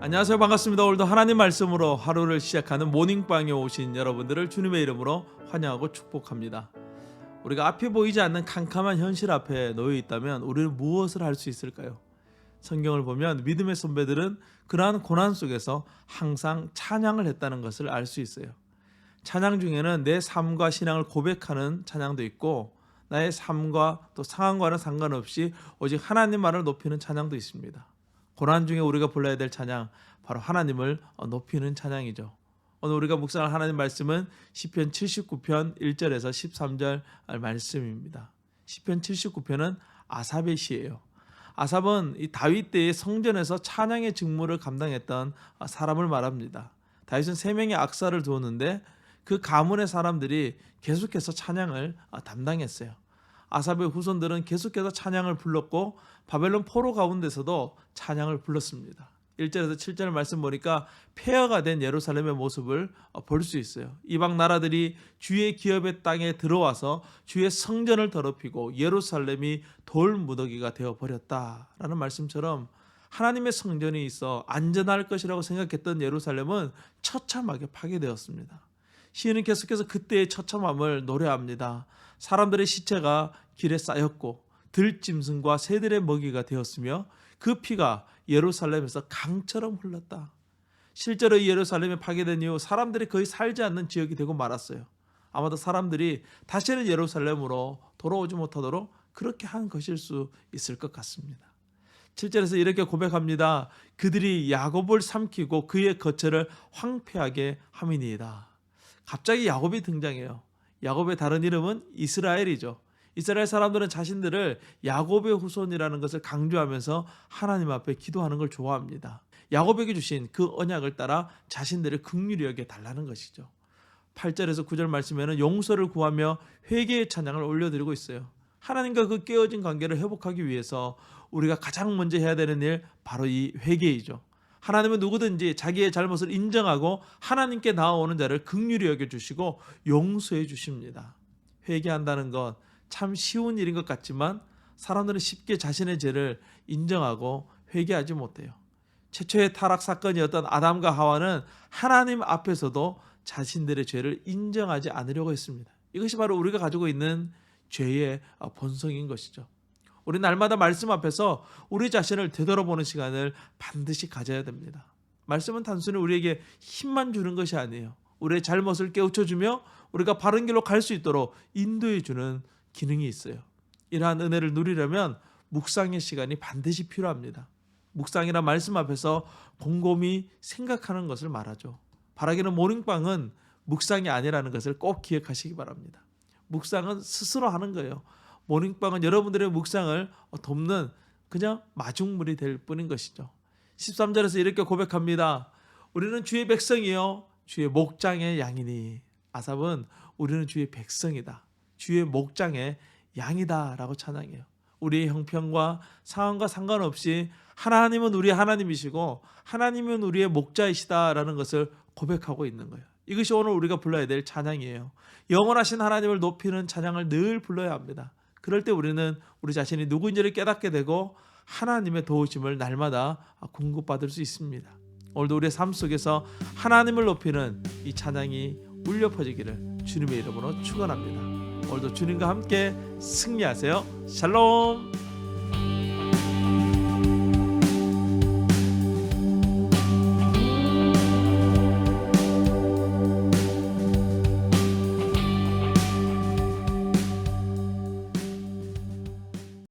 안녕하세요. 반갑습니다. 오늘도 하나님 말씀으로 하루를 시작하는 모닝방에 오신 여러분들을 주님의 이름으로 환영하고 축복합니다. 우리가 앞이 보이지 않는 캄캄한 현실 앞에 놓여 있다면 우리는 무엇을 할 수 있을까요? 성경을 보면 믿음의 선배들은 그러한 고난 속에서 항상 찬양을 했다는 것을 알 수 있어요. 찬양 중에는 내 삶과 신앙을 고백하는 찬양도 있고 나의 삶과 또 상황과는 상관없이 오직 하나님만을 높이는 찬양도 있습니다. 고난 중에 우리가 불러야 될 찬양 바로 하나님을 어, 높이는 찬양이죠. 오늘 우리가 묵상할 하나님 말씀은 시편 79편 1절에서 13절 말씀입니다. 시편 79편은 아삽의 시예요. 아삽은 이 다윗 때의 성전에서 찬양의 직무를 감당했던 어, 사람을 말합니다. 다윗은 세 명의 악사를 두었는데 그 가문의 사람들이 계속해서 찬양을 어, 담당했어요. 아삽의 후손들은 계속해서 찬양을 불렀고 바벨론 포로 가운데서도 찬양을 불렀습니다. 1절에서 7절 말씀 보니까 폐허가 된 예루살렘의 모습을 어, 볼수 있어요. 이방 나라들이 주의 기업의 땅에 들어와서 주의 성전을 더럽히고 예루살렘이 돌 무더기가 되어 버렸다라는 말씀처럼 하나님의 성전이 있어 안전할 것이라고 생각했던 예루살렘은 처참하게 파괴되었습니다. 시인은 계속해서 그때의 처참함을 노래합니다. 사람들의 시체가 길에 쌓였고 들짐승과 새들의 먹이가 되었으며 그 피가 예루살렘에서 강처럼 흘렀다. 실제로 이 예루살렘이 파괴된 이후 사람들이 거의 살지 않는 지역이 되고 말았어요. 아마도 사람들이 다시는 예루살렘으로 돌아오지 못하도록 그렇게 한 것일 수 있을 것 같습니다. 7절에서 이렇게 고백합니다. 그들이 야곱을 삼키고 그의 거처를 황폐하게 함이니이다. 갑자기 야곱이 등장해요. 야곱의 다른 이름은 이스라엘이죠. 이스라엘 사람들은 자신들을 야곱의 후손이라는 것을 강조하면서 하나님 앞에 기도하는 걸 좋아합니다. 야곱에게 주신 그 언약을 따라 자신들을 극률히 여겨 달라는 것이죠. 8절에서 9절 말씀에는 용서를 구하며 회개의 찬양을 올려드리고 있어요. 하나님과 그 깨어진 관계를 회복하기 위해서 우리가 가장 먼저 해야 되는 일 바로 이 회개이죠. 하나님은 누구든지 자기의 잘못을 인정하고 하나님께 나아오는 자를 극률히 여겨 주시고 용서해 주십니다. 회개한다는 것 참 쉬운 일인 것 같지만 사람들은 쉽게 자신의 죄를 인정하고 회개하지 못해요. 최초의 타락 사건이었던 아담과 하와는 하나님 앞에서도 자신들의 죄를 인정하지 않으려고 했습니다. 이것이 바로 우리가 가지고 있는 죄의 본성인 것이죠. 우리 날마다 말씀 앞에서 우리 자신을 되돌아보는 시간을 반드시 가져야 됩니다. 말씀은 단순히 우리에게 힘만 주는 것이 아니에요. 우리의 잘못을 깨우쳐주며 우리가 바른 길로 갈 수 있도록 인도해 주는 기능이 있어요. 이러한 은혜를 누리려면 묵상의 시간이 반드시 필요합니다. 묵상이란 말씀 앞에서 곰곰이 생각하는 것을 말하죠. 바라기는 모닝빵은 묵상이 아니라는 것을 꼭 기억하시기 바랍니다. 묵상은 스스로 하는 거예요. 모닝빵은 여러분들의 묵상을 돕는 그냥 마중물이 될 뿐인 것이죠. 13절에서 이렇게 고백합니다. 우리는 주의 백성이요 주의 목장의 양이니 아삽은 우리는 주의 백성이다. 주의 목장의 양이다라고 찬양해요. 우리의 형편과 상황과 상관없이 하나님은 우리의 하나님이시고 하나님은 우리의 목자이시다라는 것을 고백하고 있는 거예요. 이것이 오늘 우리가 불러야 될 찬양이에요. 영원하신 하나님을 높이는 찬양을 늘 불러야 합니다. 그럴 때 우리는 우리 자신이 누구인지를 깨닫게 되고 하나님의 도우심을 날마다 공급받을 수 있습니다. 오늘도 우리의 삶 속에서 하나님을 높이는 이 찬양이 울려 퍼지기를 주님의 이름으로 축원합니다. 오늘도 주님과 함께 승리하세요. 샬롬.